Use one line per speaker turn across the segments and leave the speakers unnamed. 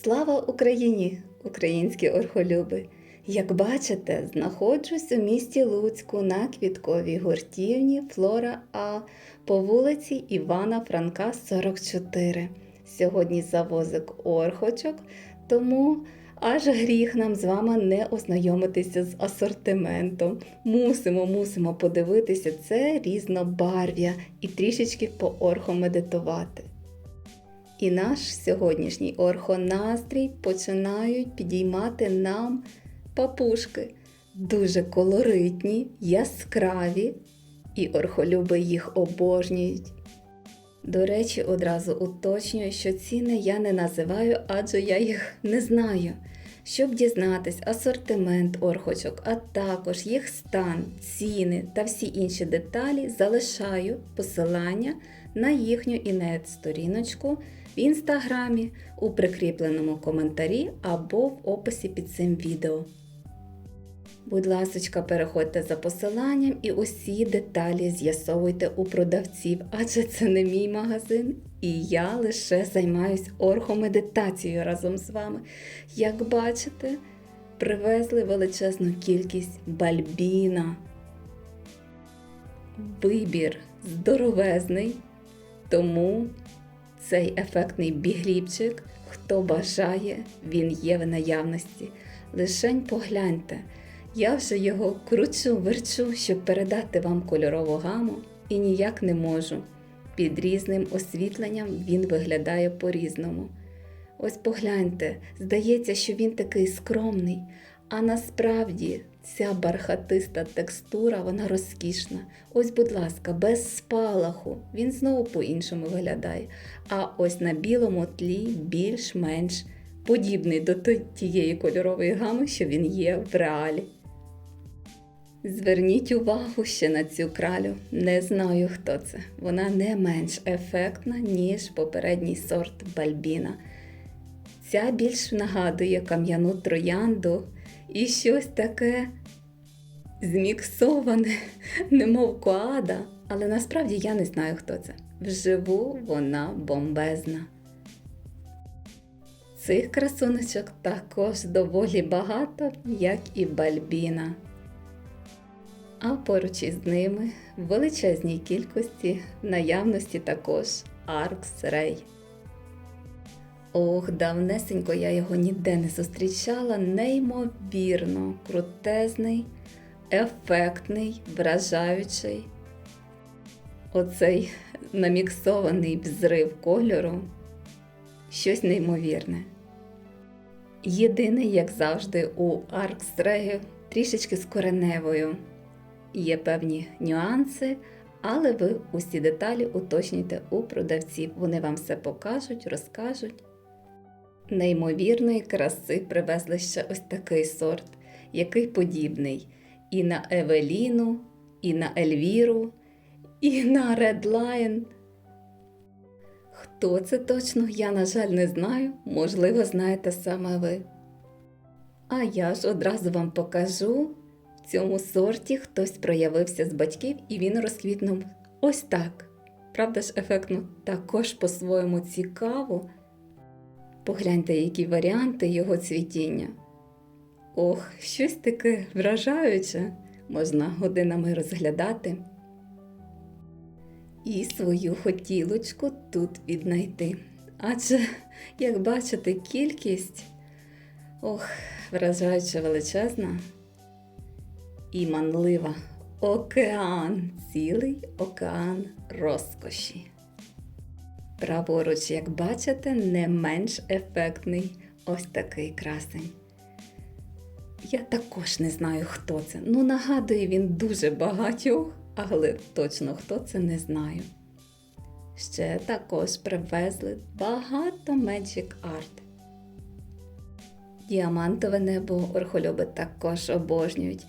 Слава Україні, українські орхолюби! Як бачите, знаходжусь у місті Луцьку на квітковій гуртівні Флора А по вулиці Івана Франка, 44. Сьогодні завозик орхочок, тому аж гріх нам з вами не ознайомитися з асортиментом. Мусимо, мусимо подивитися це різнобарв'я і трішечки поорхомедитувати. І наш сьогоднішній орхонастрій починають підіймати нам папушки. Дуже колоритні, яскраві, і орхолюби їх обожнюють. До речі, одразу уточнюю, що ціни я не називаю, адже я їх не знаю. Щоб дізнатись асортимент орхочок, а також їх стан, ціни та всі інші деталі, залишаю посилання на їхню інет-сторіночку в інстаграмі у прикріпленому коментарі або в описі під цим відео. Будь ласочка, переходьте за посиланням і усі деталі з'ясовуйте у продавців, адже це не мій магазин, і я лише займаюсь орхомедитацією разом з вами. Як бачите, привезли величезну кількість бальбіна. Вибір здоровезний, тому цей ефектний бігліпчик, хто бажає, він є в наявності. Лишень погляньте. Я вже його кручу, верчу, щоб передати вам кольорову гаму, і ніяк не можу. Під різним освітленням він виглядає по-різному. Ось погляньте, здається, що він такий скромний, а насправді ця бархатиста текстура, вона розкішна. Ось, будь ласка, без спалаху. Він знову по-іншому виглядає. А ось на білому тлі більш-менш подібний до тієї кольорової гами, що він є в реалі. Зверніть увагу ще на цю кралю. Не знаю, хто це. Вона не менш ефектна, ніж попередній сорт бальбіна. Ця більш нагадує кам'яну троянду і щось таке зміксоване, немов коада, але насправді я не знаю, хто це. Вживу вона бомбезна. Цих красуночок також доволі багато, як і бальбіна. А поруч із ними в величезній кількості наявності також Аркс Рей. Ох, давнесенько я його ніде не зустрічала, неймовірно, крутезний, ефектний, вражаючий. Оцей наміксований взрив кольору щось неймовірне. Єдине, як завжди, у Аркстрею трішечки з кореневою. Є певні нюанси, але ви усі деталі уточнюйте у продавців. Вони вам все покажуть, розкажуть. Неймовірної краси привезли ще ось такий сорт, який подібний і на Евеліну, і на Ельвіру, і на Редлайн. Хто це точно, я, на жаль, не знаю, можливо, знаєте саме ви. А я ж одразу вам покажу в цьому сорті хтось проявився з батьків і він розквітнув ось так. Правда ж, ефектно, також по-своєму цікаво. Погляньте, які варіанти його цвітіння. Ох, щось таке вражаюче, можна годинами розглядати. І свою хотілочку тут віднайти. Адже, як бачите, кількість ох, вражаюче величезна і манлива океан, цілий океан розкоші. Праворуч, як бачите, не менш ефектний ось такий красень. Я також не знаю, хто це. Ну, нагадує він дуже багатьох, але точно хто це не знаю. Ще також привезли багато Magic Art. Діамантове небо орхольоби також обожнюють.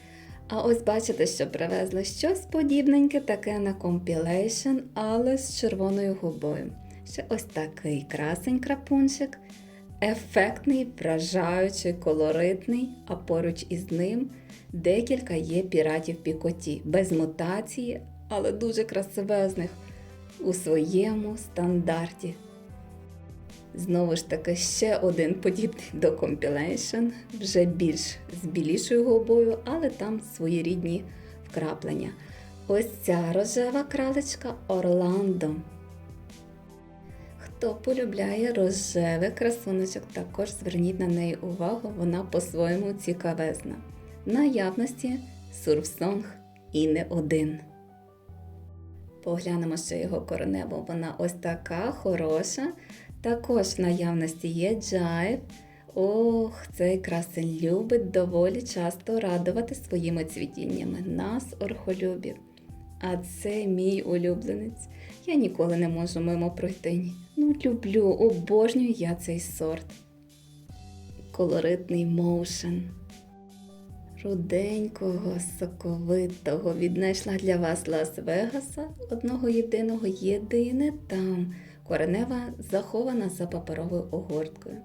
А ось бачите, що привезли щось подібненьке, таке на компілейшн, але з червоною губою. Ще ось такий красень крапунчик, ефектний, вражаючий, колоритний, а поруч із ним декілька є піратів пікоті, без мутації, але дуже красивезних у своєму стандарті. Знову ж таки, ще один подібний до Compilation, вже більш з білішою губою, але там свої рідні вкраплення. Ось ця рожева кралечка Орландо. Хто полюбляє рожевий красуночок, також зверніть на неї увагу, вона по-своєму цікавезна. Наявності сурфсонг і не один. Поглянемо ще його кореневу. Вона ось така хороша. Також в наявності є джайв. Ох, цей красень любить доволі часто радувати своїми цвітіннями нас, орхолюбів. А це мій улюбленець. Я ніколи не можу мимо пройти. Ну, люблю, обожнюю я цей сорт. Колоритний моушен. Руденького, соковитого віднайшла для вас Лас-Вегаса, одного єдиного єдине там. Коренева захована за паперовою огорткою.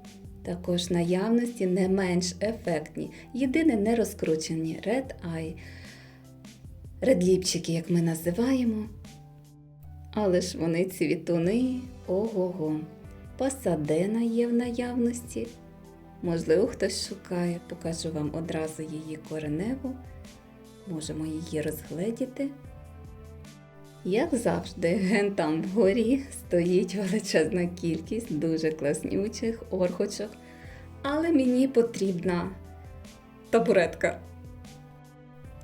Також наявності не менш ефектні, єдине не розкручені Red Eye, редліпчики, як ми називаємо. Але ж вони цвітуни, ого-го. Пасадена є в наявності. Можливо, хтось шукає, покажу вам одразу її кореневу. Можемо її розгледіти. Як завжди, ген там вгорі стоїть величезна кількість дуже класнючих орхочок, але мені потрібна табуретка.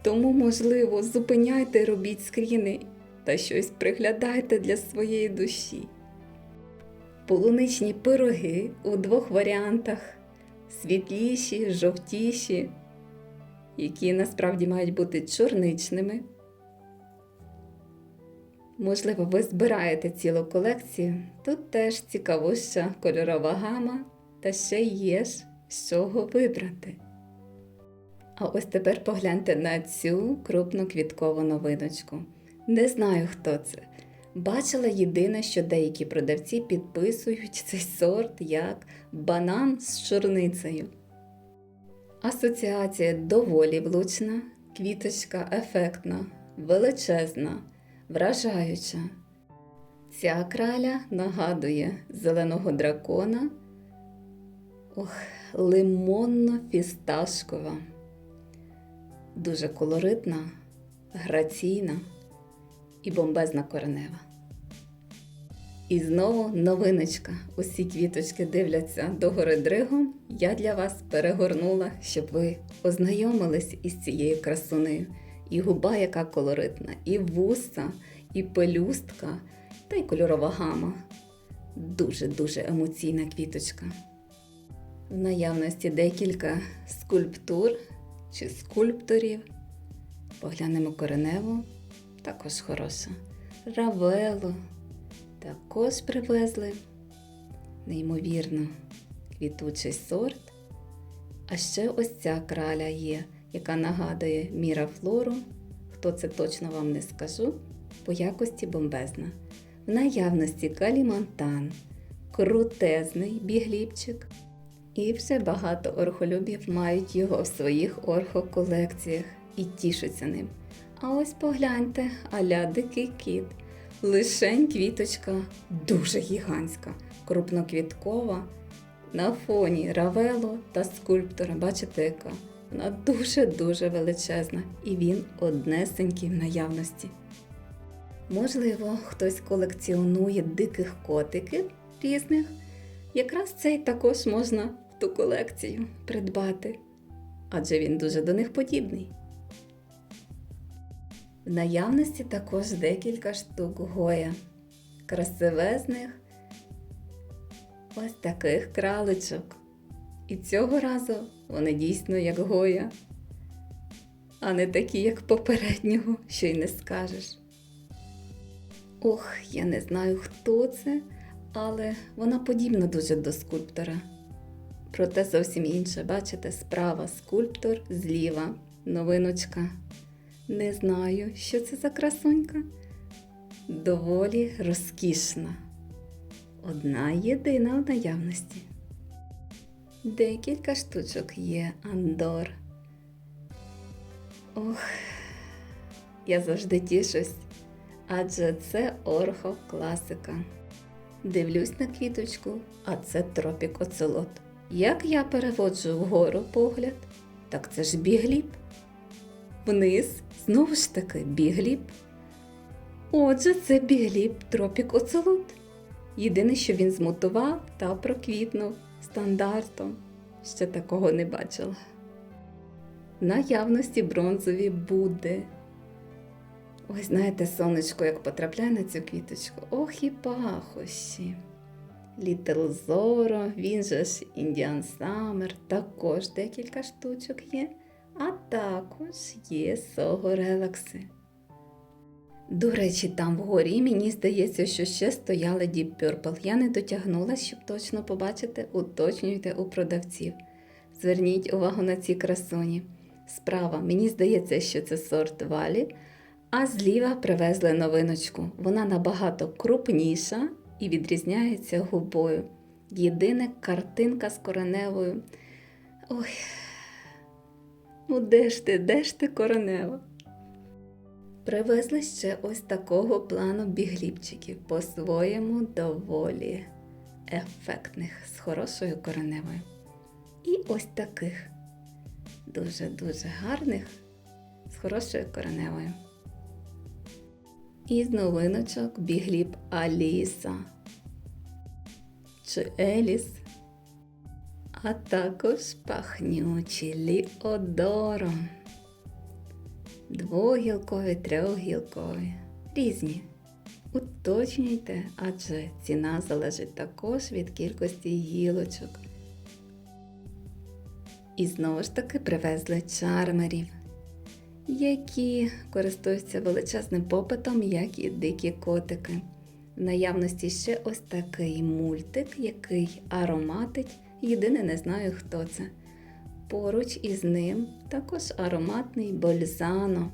Тому, можливо, зупиняйте, робіть скріни та щось приглядайте для своєї душі. Полуничні пироги у двох варіантах світліші, жовтіші, які насправді мають бути чорничними. Можливо, ви збираєте цілу колекцію. Тут теж цікавуща кольорова гама, та ще є ж з чого вибрати. А ось тепер погляньте на цю крупну квіткову новиночку. Не знаю, хто це. Бачила єдине, що деякі продавці підписують цей сорт як банан з чорницею. Асоціація доволі влучна, квіточка ефектна, величезна, вражаюча. Ця краля нагадує зеленого дракона. Ох, лимонно-фісташкова. Дуже колоритна, граційна і бомбезна коренева. І знову новиночка. Усі квіточки дивляться догори дригом. Я для вас перегорнула, щоб ви ознайомились із цією красунею. І губа, яка колоритна, і вуса, і пелюстка, та й кольорова гама. Дуже-дуже емоційна квіточка. В наявності декілька скульптур чи скульпторів. Поглянемо кореневу, також хороша. Равело також привезли. Неймовірно, квітучий сорт. А ще ось ця краля є, яка нагадує мірафлору. Хто це точно вам не скажу, по якості бомбезна. В наявності калімантан, крутезний бігліпчик. І вже багато орхолюбів мають його в своїх орхоколекціях і тішаться ним. А ось погляньте, аля дикий кіт. Лишень квіточка дуже гігантська, крупноквіткова. На фоні равело та скульптора, бачите, яка вона дуже-дуже величезна, і він однесенький в наявності. Можливо, хтось колекціонує диких котиків різних. Якраз цей також можна в ту колекцію придбати, адже він дуже до них подібний. В наявності також декілька штук гоя, красивезних ось таких краличок. І цього разу вони дійсно як гоя, а не такі, як попереднього, що й не скажеш. Ох, я не знаю, хто це, але вона подібна дуже до скульптора. Проте зовсім інше, бачите, справа скульптор, зліва новиночка. Не знаю, що це за красунька. Доволі розкішна. Одна єдина в наявності. Декілька штучок є Андор. Ох, я завжди тішусь, адже це орхо класика. Дивлюсь на квіточку, а це тропік оцелот. Як я переводжу вгору погляд, так це ж бігліб. Вниз знову ж таки бігліб. Отже, це бігліб тропік оцелот. Єдине, що він змутував та проквітнув стандартом. Ще такого не бачила. Наявності бронзові буде. Ось знаєте, сонечко, як потрапляє на цю квіточку. Ох і пахощі. Літл Зоро, він же ж Індіан Саммер, також декілька штучок є, а також є Сого Релакси. До речі, там вгорі мені здається, що ще стояли Deep Purple. Я не дотягнула, щоб точно побачити, уточнюйте у продавців. Зверніть увагу на ці красуні. Справа, мені здається, що це сорт валі, а зліва привезли новиночку. Вона набагато крупніша і відрізняється губою. Єдине картинка з кореневою. Ой, ну де ж ти, де ж ти коренева? Привезли ще ось такого плану бігліпчиків, по-своєму доволі ефектних, з хорошою кореневою. І ось таких дуже-дуже гарних, з хорошою кореневою. І з новиночок бігліп Аліса чи Еліс, а також пахнючі Ліодором. Двогілкові, трьохгілкові, різні. Уточнюйте, адже ціна залежить також від кількості гілочок. І знову ж таки привезли чармерів, які користуються величезним попитом, як і дикі котики. В наявності ще ось такий мультик, який ароматить. Єдине не знаю, хто це. Поруч із ним також ароматний бользано.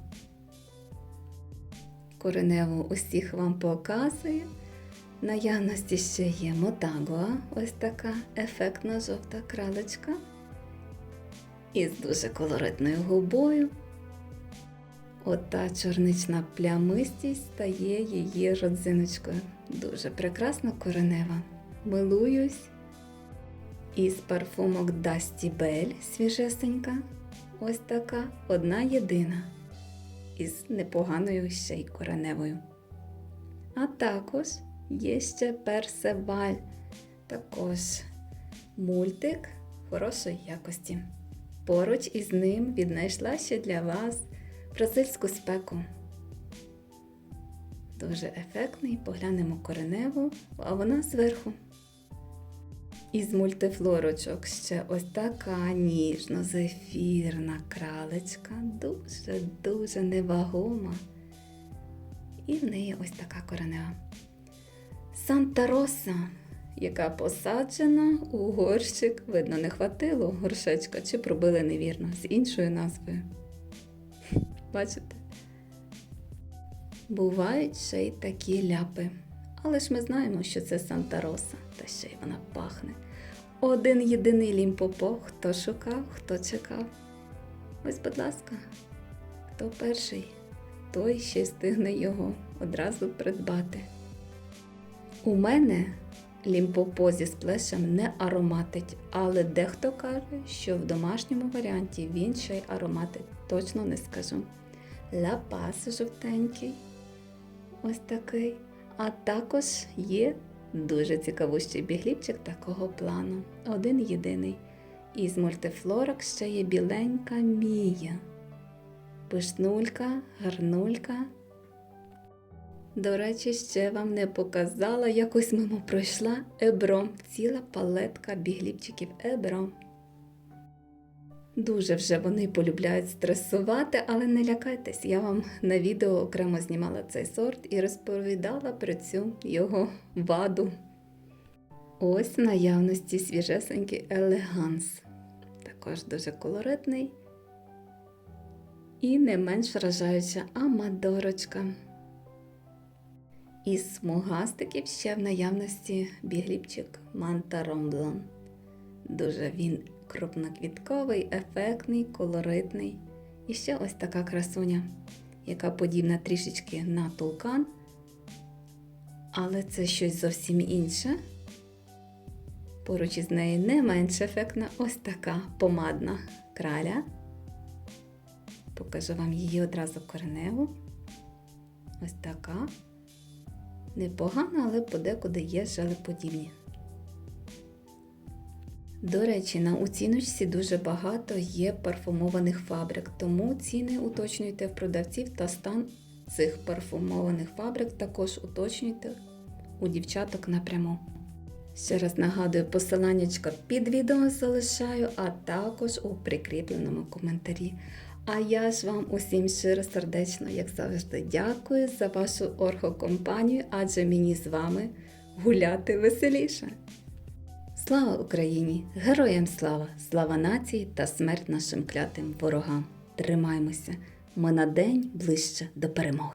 Кореневу усіх вам показую. Наявності ще є мотагуа, ось така ефектна жовта кралечка. Із дуже колоритною губою. Ота чорнична плямистість стає її родзиночкою. Дуже прекрасна коренева. Милуюсь. Із парфумок Dusty Bell свіжесенька. Ось така одна єдина. Із непоганою ще й кореневою. А також є ще персеваль. Також мультик хорошої якості. Поруч із ним віднайшла ще для вас бразильську спеку. Дуже ефектний, поглянемо кореневу, а вона зверху. Із мультифлорочок ще ось така ніжно-зефірна кралечка, дуже-дуже невагома. І в неї ось така коренева. Санта Роса, яка посаджена у горщик, видно, не хватило горшечка, чи пробили невірно з іншою назвою. Бачите? Бувають ще й такі ляпи. Але ж ми знаємо, що це Санта Роса, та ще й вона пахне. Один єдиний лімпопо, хто шукав, хто чекав. Ось, будь ласка, хто перший, той ще й встигне його одразу придбати. У мене лімпопо зі сплешем не ароматить, але дехто каже, що в домашньому варіанті він ще й ароматить, точно не скажу. Лапас жовтенький, ось такий. А також є дуже цікавущий бігліпчик такого плану. Один єдиний. Із мультифлорок ще є біленька мія. Пишнулька, гарнулька. До речі, ще вам не показала, якось мимо пройшла ебром. Ціла палетка бігліпчиків ебром. Дуже вже вони полюбляють стресувати, але не лякайтесь, я вам на відео окремо знімала цей сорт і розповідала про цю його ваду. Ось в наявності свіжесенький елеганс. Також дуже колоритний і не менш вражаюча амадорочка. Із смугастиків ще в наявності бігліпчик Манта Ромблон. Дуже він крупноквітковий, ефектний, колоритний. І ще ось така красуня, яка подібна трішечки на тулкан. Але це щось зовсім інше. Поруч із нею не менш ефектна ось така помадна краля. Покажу вам її одразу кореневу. Ось така. Непогана, але подекуди є желеподібні. До речі, на оціночці дуже багато є парфумованих фабрик, тому ціни уточнюйте в продавців та стан цих парфумованих фабрик також уточнюйте у дівчаток напряму. Ще раз нагадую, посиланнячка під відео залишаю, а також у прикріпленому коментарі. А я ж вам усім щиро сердечно, як завжди, дякую за вашу орхокомпанію, адже мені з вами гуляти веселіше. Слава Україні! Героям слава! Слава нації та смерть нашим клятим ворогам! Тримаймося! Ми на день ближче до перемоги!